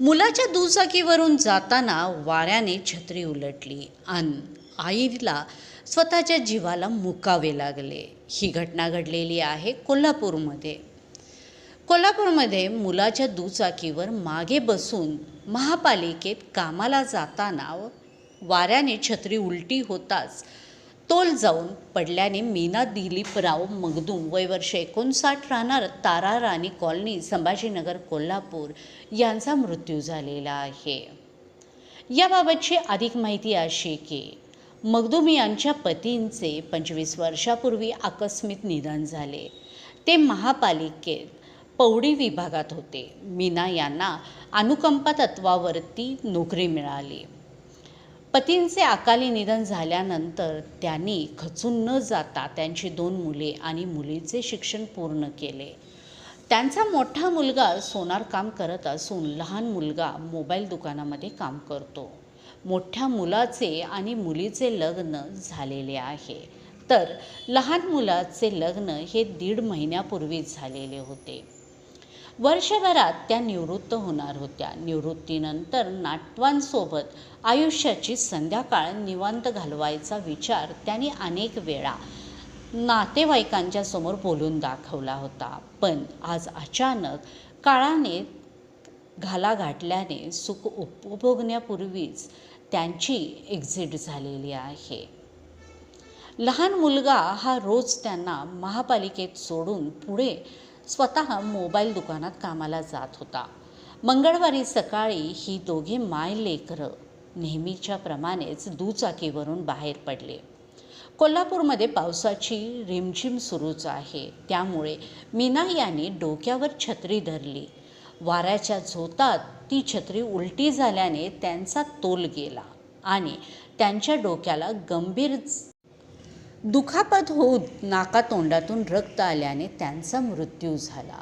मुलाच्या दुचाकीवरून जाताना वाऱ्याने छत्री उलटली आणि आईला स्वतःच्या जीवाला मुकावे लागले. ही घटना घडलेली आहे कोल्हापूरमध्ये. कोल्हापूरमध्ये मुलाच्या दुचाकीवर मागे बसून महापालिकेत कामाला जाताना वाऱ्याने छत्री उलटी होताच तोल जाऊन पडल्याने मीना दिलीपराव मगदूम वय वर्ष एकोणसाठ राहणार तारा राणी कॉलनी संभाजीनगर कोल्हापूर यांचा मृत्यू झालेला आहे. याबाबतची अधिक माहिती अशी की मगदूम यांच्या पतींचे पंचवीस वर्षापूर्वी आकस्मिक निधन झाले. ते महापालिकेत पौडी विभागात होते. मीना यांना अनुकंपा तत्वावरती नोकरी मिळाली. पतींचे अकाली निधन झाल्यानंतर त्यांनी खचून न जाता त्यांची दोन मुले आणि मुलीचे शिक्षण पूर्ण केले. त्यांचा मोठा मुलगा सोनार काम करत असून लहान मुलगा मोबाईल दुकानामध्ये काम करतो. मोठ्या मुलाचे आणि मुलीचे लग्न झालेले आहे. तर लहान मुलाचे लग्न हे दीड महिन्यापूर्वीच झालेले होते. वर्षभरात त्या निवृत्त होणार होत्या. निवृत्तीनंतर नाटवांसोबत आयुष्याची संध्याकाळ निवांत घालवायचा विचार त्यांनी अनेक वेळा नातेवाईकांच्या समोर बोलून दाखवला होता. पण आज अचानक काळाने घाला घातल्याने सुख उपभोगण्यापूर्वीच त्यांची एक्झिट झालेली आहे. लहान मुलगा हा रोज त्यांना महापालिकेत सोडून पुढे स्वतः मोबाईल दुकानात कामाला जात होता. मंगळवारी सकाळी ही दोघे माय लेकरं नेहमीच्या प्रमाणेच दुचाकीवरून बाहेर पडले. कोल्हापूरमध्ये पावसाची रिमझिम सुरूच आहे. त्यामुळे मीना यांनी डोक्यावर छत्री धरली. वाऱ्याच्या झोतात ती छत्री उलटी झाल्याने त्यांचा तोल गेला आणि त्यांच्या डोक्याला गंभीर दुखापत होऊन नाकातोंडातून रक्त आल्याने त्यांचा मृत्यू झाला.